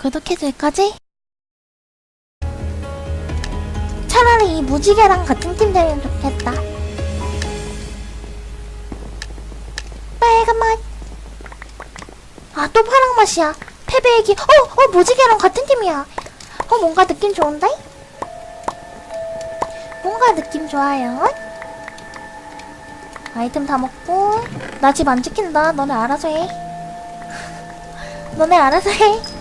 구독해줄 거지? 차라리 이 무지개랑 같은 팀 되면 좋겠다. 빨간 맛. 아, 또 파란 맛이야. 패배기. 어, 어, 무지개랑 같은 팀이야. 어, 뭔가 느낌 좋은데? 뭔가 느낌 좋아요. 아이템 다 먹고. 나 집 안 지킨다. 너네 알아서 해. 너네 알아서 해.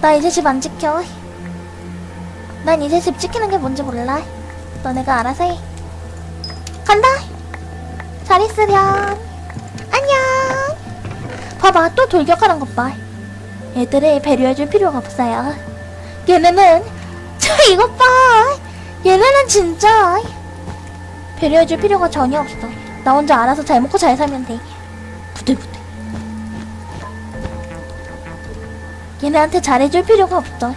나 이제 집 안 지켜. 난 이제 집 지키는 게 뭔지 몰라. 너네가 알아서 해. 간다. 잘 있으렴. 안녕. 봐봐, 또 돌격하는 것 봐. 얘들을 배려해줄 필요가 없어요. 얘네는 저 이것 봐. 얘네는 진짜 배려해줄 필요가 전혀 없어. 나 혼자 알아서 잘 먹고 잘 살면 돼. 얘네한테 잘해줄 필요가 없어.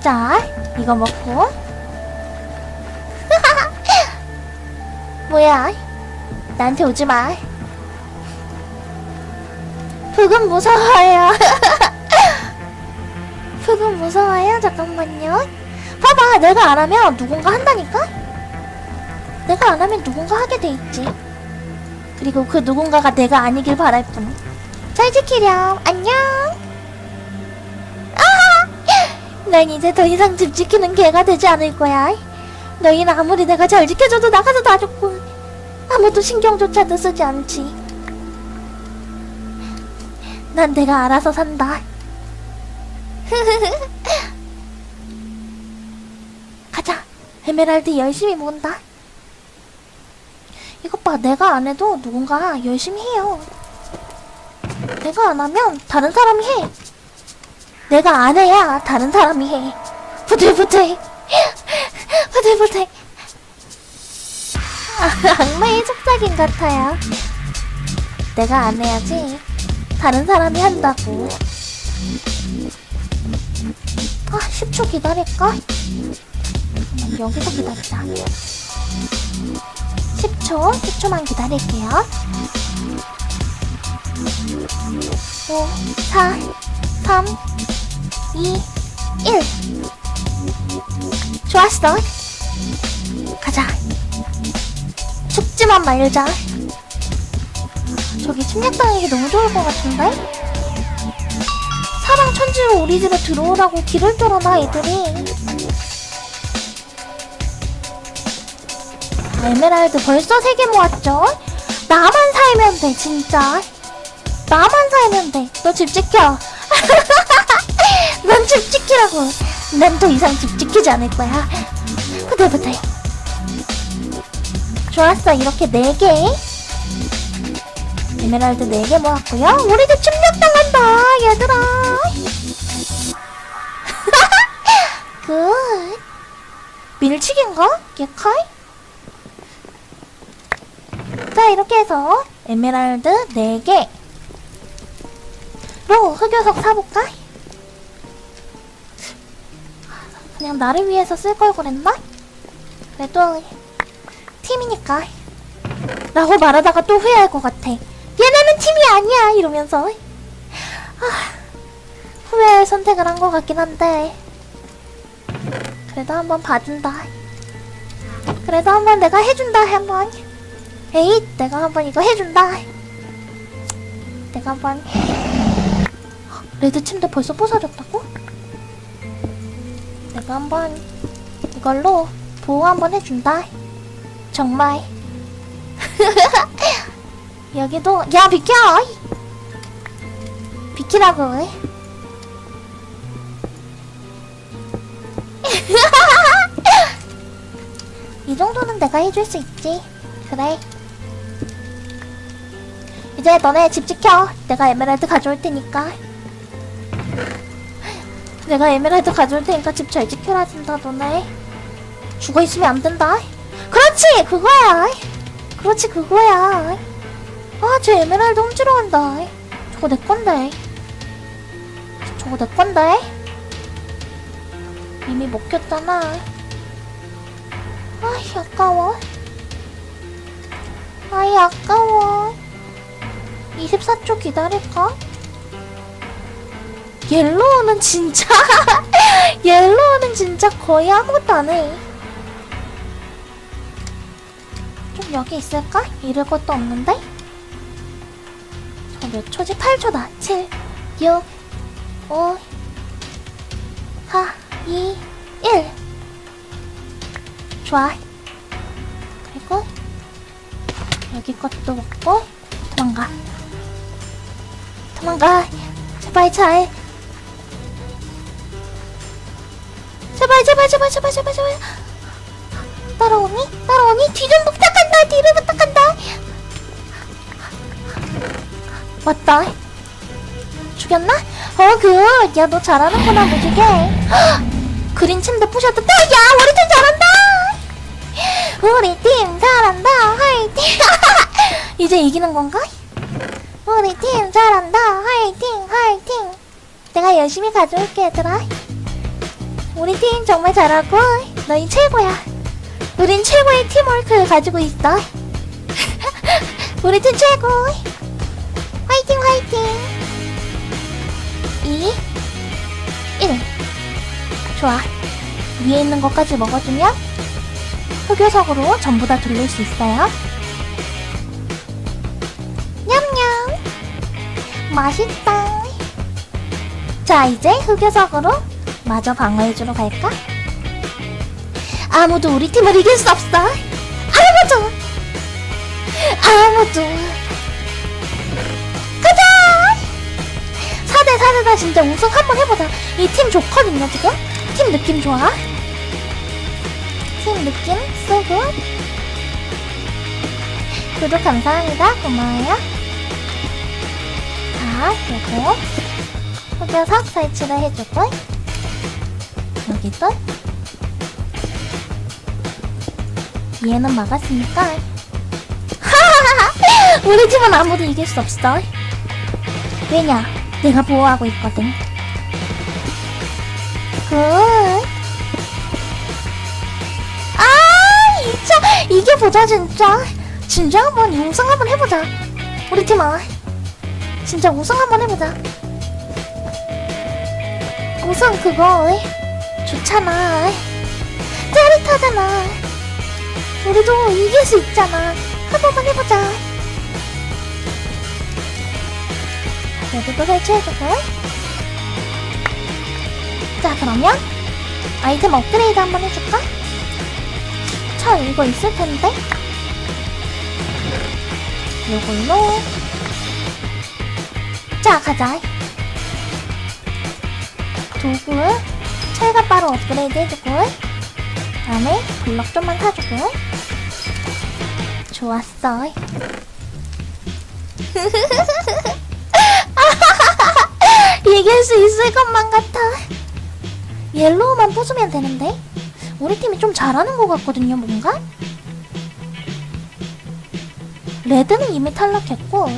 자, 이거 먹고. 뭐야? 나한테 오지 마. 흑은 무서워요. 흑은 무서워요. 잠깐만요. 봐봐, 내가 안 하면 누군가 한다니까? 내가 안 하면 누군가 하게 돼 있지. 그리고 그 누군가가 내가 아니길 바랄 뿐. 잘 지키렴. 안녕. 아하! 난 이제 더 이상 집 지키는 개가 되지 않을 거야. 너희는 아무리 내가 잘 지켜줘도 나가서 놔줬고 아무도 신경조차도 쓰지 않지. 난 내가 알아서 산다. 가자. 에메랄드 열심히 모은다. 이것 봐, 내가 안 해도 누군가 열심히 해요. 내가 안 하면 다른 사람이 해. 내가 안 해야 다른 사람이 해. 부들부들. 부들부들. 아, 악마의 속삭임 같아요. 내가 안 해야지. 다른 사람이 한다고. 아, 10초 기다릴까? 여기서 기다리자. 10초, 10초만 기다릴게요. 5, 4, 3, 2, 1. 좋았어. 가자. 죽지만 말자. 저기 침략당하기 너무 좋을 것 같은데? 사랑 천지로 우리 집에 들어오라고 길을 뚫어놔, 애들이. 아, 에메랄드 벌써 3개 모았죠? 나만 살면 돼, 진짜. 나만 살면 돼. 너 집 지켜. 넌 집 지키라고. 난 더 이상 집 지키지 않을 거야. 후들부들. 좋았어. 이렇게 4개. 에메랄드 4개 모았고요. 우리도 침략당한다, 얘들아. 굿. 밀치기인가? 개칼? 자, 이렇게 해서 에메랄드 4개. 로 흑요석 사볼까? 그냥 나를 위해서 쓸 걸 그랬나? 그래도 팀이니까. 라고 말하다가 또 후회할 것 같아. 얘네는 팀이 아니야! 이러면서. 아, 후회할 선택을 한 것 같긴 한데. 그래도 한번 봐준다. 그래도 한번 내가 해준다 한번. 에잇 내가 한번 이거 해준다. 내가 한번 레드 침대 벌써 부서졌다고? 내가 한번 이걸로 보호 한번 해준다. 정말. 여기도 야 비켜. 비키라고. 이 정도는 내가 해줄 수 있지. 그래. 이제 너네 집 지켜. 내가 에메랄드 가져올 테니까. 내가 에메랄드 가져올 테니까 집 잘 지켜라 진다 너네. 죽어 있으면 안 된다. 그렇지 그거야. 그렇지 그거야. 아쟤 에메랄드 훔치러 간다. 저거 내 건데. 저거 내 건데. 이미 먹혔잖아. 아이 아까워. 아이 아까워. 24초 기다릴까? 옐로우는 진짜 옐로우는 진짜 거의 아무것도 안 해. 좀 여기 있을까? 잃을 것도 없는데? 저 몇 초지? 8초다. 7, 6, 5, 4, 2, 1. 좋아. 그리고 여기 것도 먹고 도망가. 도망가. 제발 잘. 제발 제발 제발 제발 제발 제발. 따라오니? 따라오니? 뒤 좀 부탁한다. 뒤를 부탁한다. 맞다. 죽였나? 어, 그, 야, 너 잘하는구나, 무지개. 헉! 그린 침대 부셨다. 야, 우리 팀 잘한다! 우리 팀 잘한다. 화이팅! 이제 이기는 건가? 우리 팀 잘한다. 화이팅! 화이팅! 내가 열심히 가져올게, 얘들아. 우리 팀 정말 잘하고, 너희 최고야. 우린 최고의 팀워크를 가지고 있어. 우리 팀 최고! 화이팅, 화이팅! 2, 1. 좋아. 위에 있는 것까지 먹어주면 흑요석으로 전부 다 돌릴 수 있어요. 냠냠. 맛있다. 자, 이제 흑요석으로 마저 방어해주러 갈까? 아무도 우리 팀을 이길 수 없어. 아무도. 아무도. 가자! 4대 4대다 진짜 우승 한번 해보자. 이 팀 좋거든요, 지금? 팀 느낌 좋아. 팀 느낌 쏘고. 구독 감사합니다. 고마워요. 자, 그리고 흑여석 설치를 해주고 여기도 얘는 막았으니까 우리 팀은 아무도 이길 수 없어. 왜냐? 내가 보호하고 있거든. 굿. 아, 진짜 이게 보자 진짜. 진짜 한번 우승 한번 해보자. 우리 팀아. 진짜 우승 한번 해보자. 우승 그거 좋잖아. 짜릿하잖아. 우리도 이길 수 있잖아. 한 번만 해보자. 여기도 설치해주고 자 그러면 아이템 업그레이드 한번 해줄까? 철 이거 있을 텐데 요걸로 자 가자 도구 철갑 바로 업그레이드 해주고 다음에 블럭 좀만 사주고 좋았어 이길 수 있을 것만 같아. 옐로우만 부수면 되는데? 우리 팀이 좀 잘하는 것 같거든요, 뭔가? 레드는 이미 탈락했고,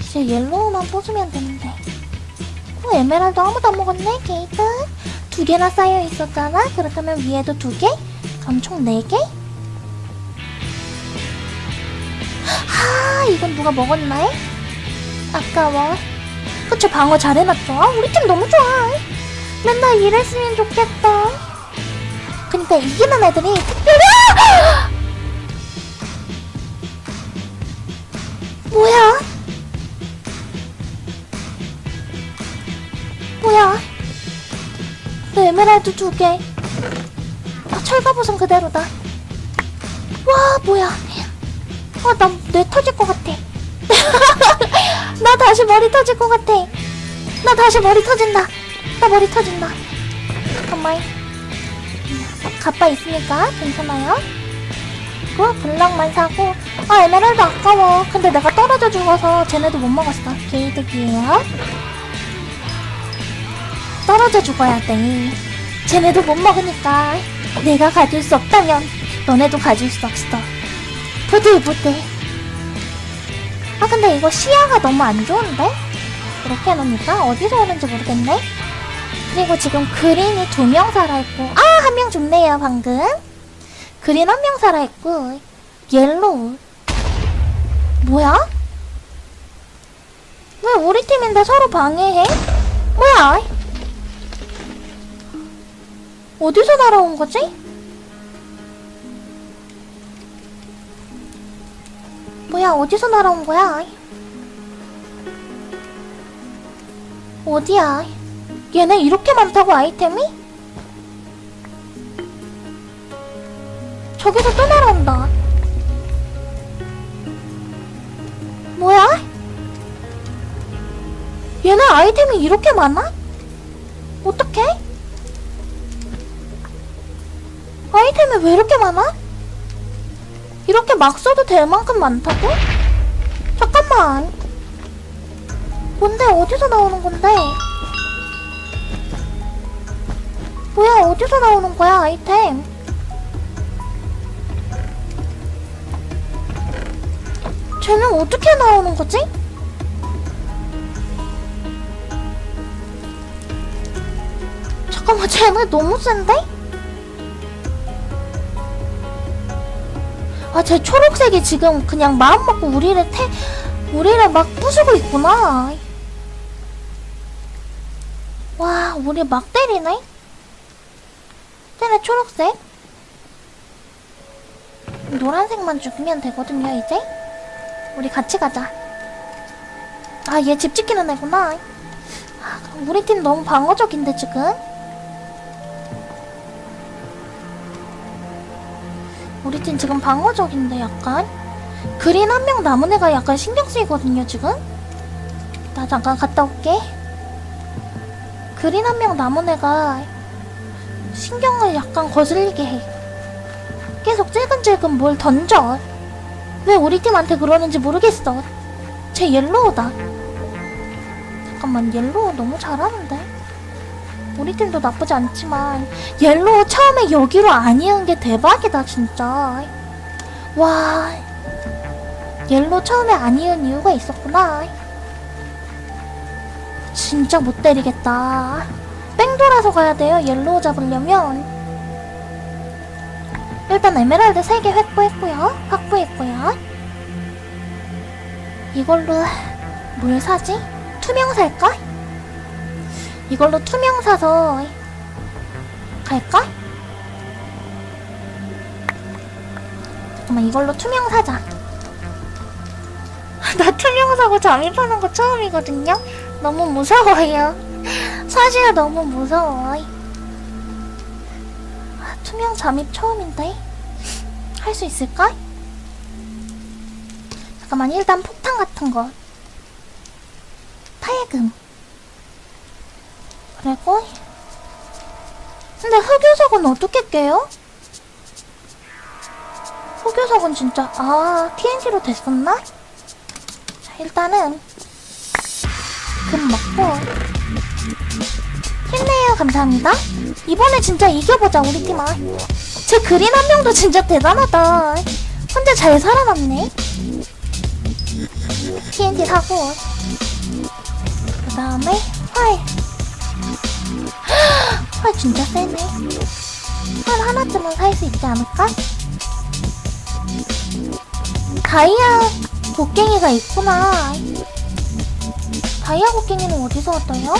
이제 옐로우만 부수면 되는데. 어, 에메랄드 아무도 안 먹었네, 게이트. 두 개나 쌓여 있었잖아? 그렇다면 위에도 두 개? 그럼 총 네 개? 하, 이건 누가 먹었나? 아까워. 그쵸 방어 잘 해놨죠 아, 우리 팀 너무 좋아 맨날 이랬으면 좋겠다 그니까 이기는 애들이 특별히 에메랄드 두 개 아, 철갑옷은 그대로다 와 뭐야 아 나뇌 터질 것 같아 나 다시 머리 터질 것 같아. 나 다시 머리 터진다. 나 머리 터진다. 잠깐만. 가빠 있으니까 괜찮아요. 그거 블럭만 사고. 아 에메랄드 아까워. 근데 내가 떨어져 죽어서 쟤네도 못 먹었어. 게이득이에요. 떨어져 죽어야 돼. 쟤네도 못 먹으니까 내가 가질 수 없다면 너네도 가질 수 없어. 부들부들. 아 근데 이거 시야가 너무 안 좋은데? 이렇게 해놓으니까 어디서 오는지 모르겠네? 그리고 지금 그린이 두 명 살아있고 아 한 명 죽네요 방금 그린 한 명 살아있고 옐로우 뭐야? 왜 우리 팀인데 서로 방해해? 뭐야? 어디서 날아온 거지? 뭐야, 어디서 날아온 거야? 어디야? 얘네 이렇게 많다고 아이템이? 저기서 또 날아온다. 뭐야? 얘네 아이템이 이렇게 많아? 어떡해? 아이템이 왜 이렇게 많아? 이렇게 막 써도 될 만큼 많다고? 잠깐만. 뭔데 어디서 나오는 건데? 뭐야 어디서 나오는 거야 아이템? 쟤는 어떻게 나오는 거지? 잠깐만 쟤네 너무 센데? 아 쟤 초록색이 지금 그냥 마음 먹고 우리를 태 우리를 막 부수고 있구나. 와 우리 막 때리네? 쟤네 초록색? 노란색만 죽이면 되거든요 이제? 우리 같이 가자. 아 얘 집 지키는 애구나. 아, 우리 팀 너무 방어적인데 지금 우리 팀 지금 방어적인데 약간? 그린 한 명 남은 애가 약간 신경 쓰이거든요 지금? 나 잠깐 갔다 올게. 그린 한 명 남은 애가 신경을 약간 거슬리게 해. 계속 찔끔찔끔 뭘 던져. 왜 우리 팀한테 그러는지 모르겠어. 쟤 옐로우다. 잠깐만 옐로우 너무 잘하는데 우리 팀도 나쁘지 않지만 옐로우 처음에 여기로 아니은 게 대박이다 진짜. 와 옐로우 처음에 아니은 이유가 있었구나. 진짜 못 때리겠다. 뺑 돌아서 가야 돼요 옐로우 잡으려면. 일단 에메랄드 3개 확보했고요 확보했고요. 이걸로 뭘 사지? 투명 살까? 이걸로 투명 사서 갈까? 잠깐만 이걸로 투명 사자. 나 투명 사고 잠입하는 거 처음이거든요? 너무 무서워요. 사실 너무 무서워 아, 투명 잠입 처음인데? 할 수 있을까? 잠깐만 일단 폭탄 같은 거. 타액음 그리고? 근데 흑요석은 어떻게 깨요? 흑요석은 진짜 아 TNT로 됐었나? 자 일단은 금 먹고. 힘내요. 감사합니다. 이번에 진짜 이겨보자 우리 팀아 제 그린 한 명도 진짜 대단하다. 혼자 잘 살아남네. TNT 사고. 그 다음에 활 활 진짜 세네. 활 하나쯤은 살 수 있지 않을까? 다이아 곡괭이가 있구나. 다이아 곡괭이는 어디서 얻어요?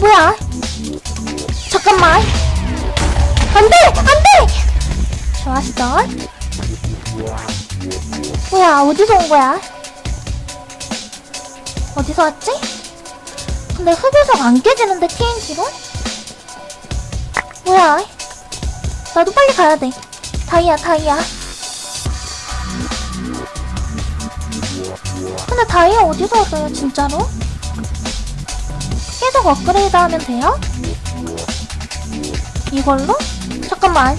뭐야? 잠깐만. 안 돼! 안 돼! 좋았어. 뭐야, 어디서 온 거야? 어디서 왔지? 근데 흑요석 안 깨지는데 TNT로? 뭐야? 나도 빨리 가야 돼. 다이아, 다이아. 근데 다이아 어디서 얻어요, 진짜로? 계속 업그레이드 하면 돼요? 이걸로? 잠깐만.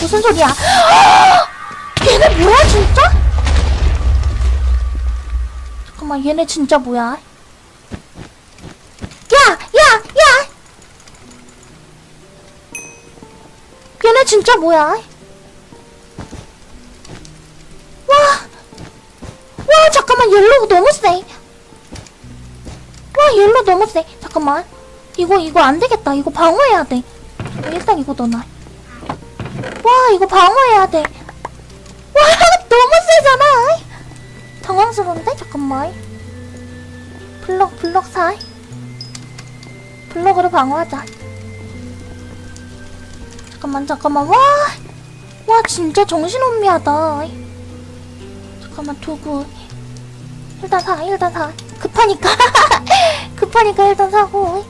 무슨 소리야? 얘네 뭐야, 진짜? 잠깐만, 얘네 진짜 뭐야? 야! 진짜 뭐야? 와! 와, 잠깐만, 옐로우 너무 세! 와, 옐로우 너무 세! 잠깐만. 이거, 이거 안 되겠다. 이거 방어해야 돼. 일단 이거 넣어놔. 와, 이거 방어해야 돼. 와, 너무 세잖아! 당황스러운데? 잠깐만. 블럭, 블럭 사. 블럭으로 방어하자. 잠깐만, 잠깐만. 와! 와, 진짜 정신혼미하다. 잠깐만, 도구. 일단 사, 일단 사. 급하니까. 급하니까 일단 사고.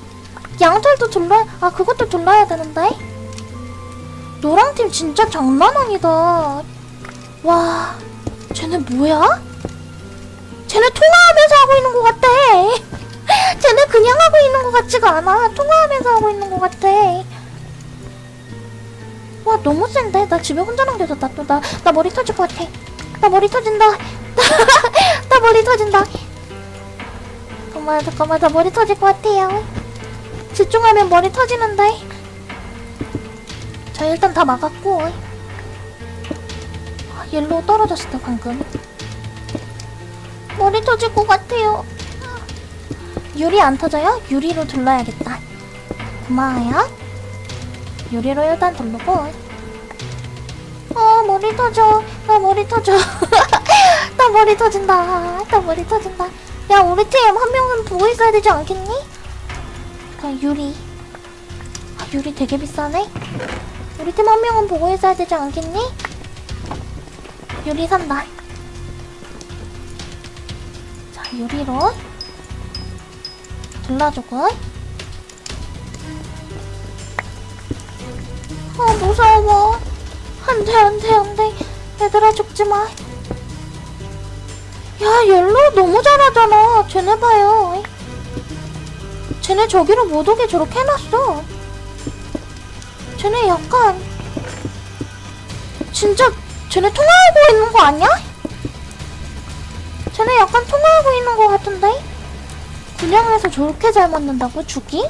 양털도 졸라, 아, 그것도 졸라야 되는데? 노랑팀 진짜 장난 아니다. 와, 쟤네 뭐야? 쟤네 통화하면서 하고 있는 것 같아. 쟤네 그냥 하고 있는 것 같지가 않아. 통화하면서 하고 있는 것 같아. 와, 너무 센데? 나 집에 혼자 남겨서 나 또, 나, 나 머리 터질 것 같아. 나 머리 터진다. 나 머리 터진다. 잠깐만, 잠깐만, 나 머리 터질 것 같아요. 집중하면 머리 터지는데. 자, 일단 다 막았고. 아, 옐로우 떨어졌어, 방금. 머리 터질 것 같아요. 유리 안 터져요? 유리로 둘러야겠다. 고마워요. 유리로 일단 둘르고. 어, 머리 터져. 나 머리 터져. 나 머리 터진다. 나 머리 터진다. 야, 우리 팀 한 명은 보고 있어야 되지 않겠니? 자, 유리. 아, 유리 되게 비싸네? 우리 팀 한 명은 보고 있어야 되지 않겠니? 유리 산다. 자, 유리로 둘러주고. 아, 무서워. 안 돼, 안 돼, 안 돼. 얘들아, 죽지 마. 야, 옐로우 너무 잘하잖아. 쟤네 봐요. 쟤네 저기로 못 오게 저렇게 해놨어. 쟤네 약간 진짜 쟤네 통화하고 있는 거 아니야? 쟤네 약간 통화하고 있는 거 같은데? 분양해서 저렇게 잘 맞는다고? 죽이?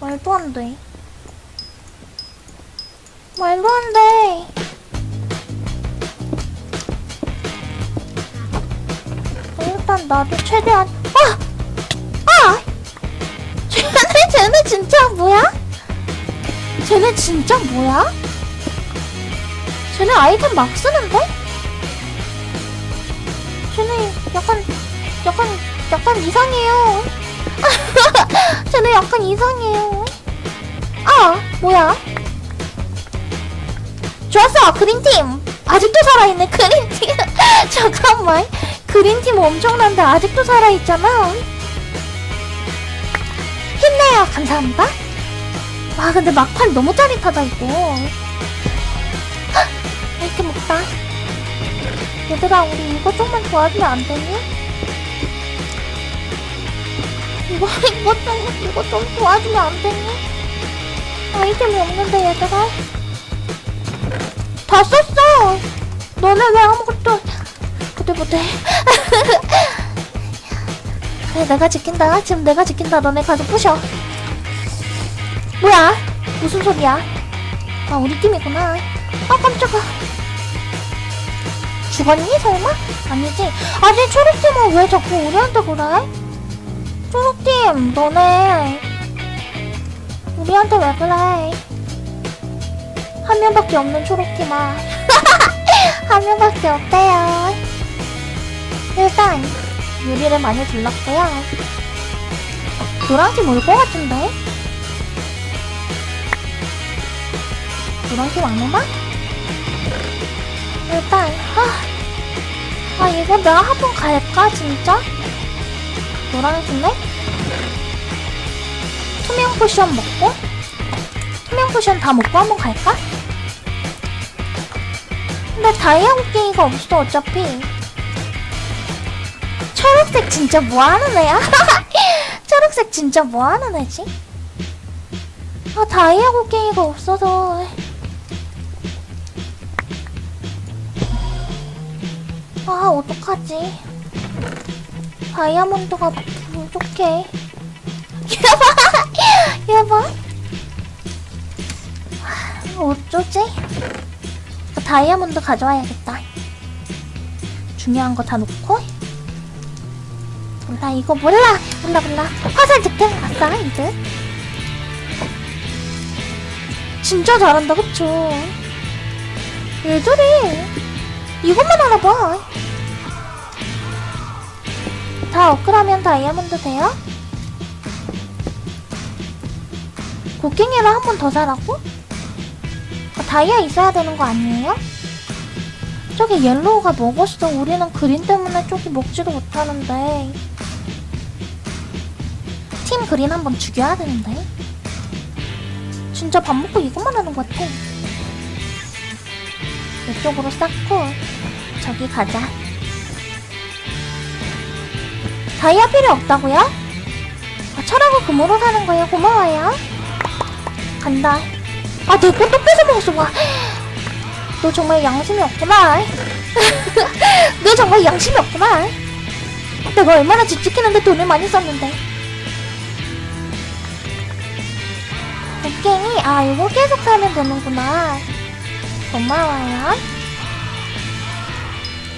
말도 안 돼. 말도 안 돼. 일단 나도 최대한 아! 아! 쟤네 쟤네 진짜 뭐야? 쟤네 진짜 뭐야? 쟤네 아이템 막 쓰는데? 쟤네 약간 약간 약간 이상해요. 쟤네 약간 이상해요. 아 뭐야? 좋았어 그린팀 아직도 살아있네 그린팀. 잠깐만. 그린팀 엄청난데 아직도 살아있잖아. 힘내요. 감사합니다. 와 근데 막판 너무 짜릿하다 이거. 헉, 이렇게 먹다. 얘들아 우리 이거 좀만 도와주면 안 되니? 이거 이거 좀 이거 좀 도와주면 안 되니? 아이템이 없는데 얘들아 다 썼어 너네 왜 아무것도 부들부들 그래 내가 지킨다 지금 내가 지킨다 너네 가서 부셔 뭐야? 무슨 소리야? 아, 우리 팀이구나. 아, 깜짝아. 죽었니, 설마? 아니지. 아니, 초록팀은 왜 자꾸 우리한테 그래? 초록팀, 너네. 우리한테 왜 그래? 한 명밖에 없는 초록팀아. 한 명밖에 없대요. 일단, 유리를 많이 둘렀고요. 노랑팀 올 것 같은데? 노랑팀 안 오나? 일단, 아, 아, 이거 내가 한 번 갈까, 진짜? 노랑팀네? 투명 포션 먹고? 포션 다 먹고 한번 갈까? 근데 다이아 곡괭이가 없어, 어차피. 초록색 진짜 뭐하는 애야? 초록색 진짜 뭐하는 애지? 아, 다이아 곡괭이가 없어서. 아, 어떡하지? 다이아몬드가 부족해. 여봐! 여봐! 아, 어쩌지? 다이아몬드 가져와야겠다. 중요한 거 다 놓고. 몰라, 이거 몰라! 몰라, 몰라. 화살 득템 아싸, 이제. 진짜 잘한다, 그쵸? 왜 저래? 이것만 알아봐. 다 업그라면 다이아몬드 돼요? 곡괭이를 한번 더 사라고? 아, 다이아 있어야 되는 거 아니에요? 저기 옐로우가 먹었어. 우리는 그린 때문에 저기 먹지도 못하는데. 팀 그린 한번 죽여야 되는데. 진짜 밥 먹고 이것만 하는 것 같아. 이쪽으로 쌓고 저기 가자. 다이아 필요 없다고요? 아, 철하고 금으로 사는 거예요. 고마워요. 간다. 아, 내 건 또 뺏어 먹었어. 와. 너 정말 양심이 없구나. 너 정말 양심이 없구나. 내가 얼마나 집 지키는데 돈을 많이 썼는데. 곡괭이, 아, 이거 계속 사면 되는구나. 고마워요.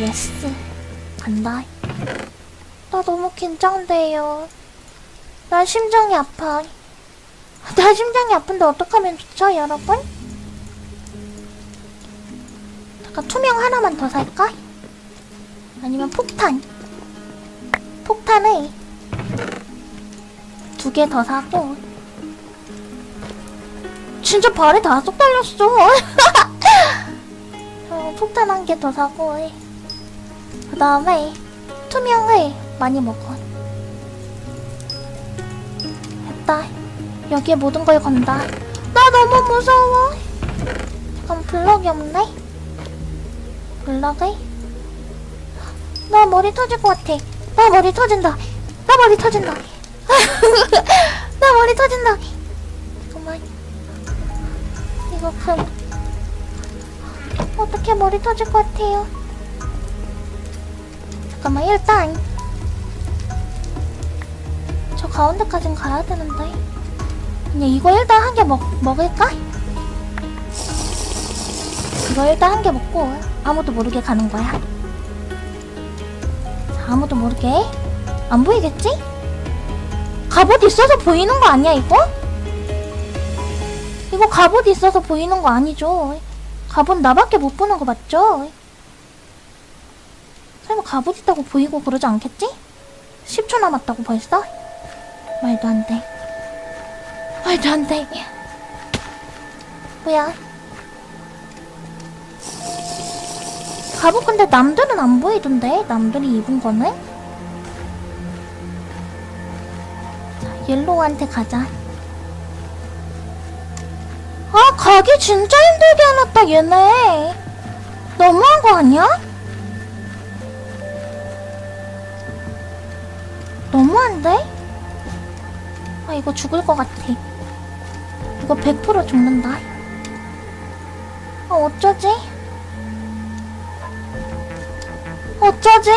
예스. 간다. 나 너무 긴장돼요. 나 심장이 아파. 나 심장이 아픈데 어떡하면 좋죠, 여러분? 잠깐 투명 하나만 더 살까? 아니면 폭탄. 폭탄을 두 개 더 사고. 진짜 발에 다 쏙 달렸어. 어, 폭탄 한 개 더 사고. 그 다음에 투명을 많이 먹어. 여기에 모든 걸 건다. 나 너무 무서워. 잠깐 블럭이 없네. 블럭을. 나 머리 터질 것 같아. 나 머리 터진다. 나 머리 터진다. 나 머리 터진다. 잠깐만. 이거 금. 어떻게 머리 터질 것 같아요? 잠깐만 일단 저 가운데까진 가야 되는데 그냥 이거 일단 한개 먹을까? 이거 일단 한 개 먹고 아무도 모르게 가는 거야 자, 아무도 모르게 안 보이겠지? 갑옷 있어서 보이는 거 아니야 이거? 이거 갑옷 있어서 보이는 거 아니죠 갑옷 나밖에 못 보는 거 맞죠? 설마 갑옷 있다고 보이고 그러지 않겠지? 10초 남았다고 벌써? 말도 안 돼. 말도 안 돼. 뭐야? 갑옷 근데 남들은 안 보이던데? 남들이 입은 거는? 자, 옐로우한테 가자. 아, 가기 진짜 힘들게 해놨다, 얘네. 너무한 거 아니야? 너무한데? 아 이거 죽을 것 같아 이거 100% 죽는다 아 어쩌지? 어쩌지?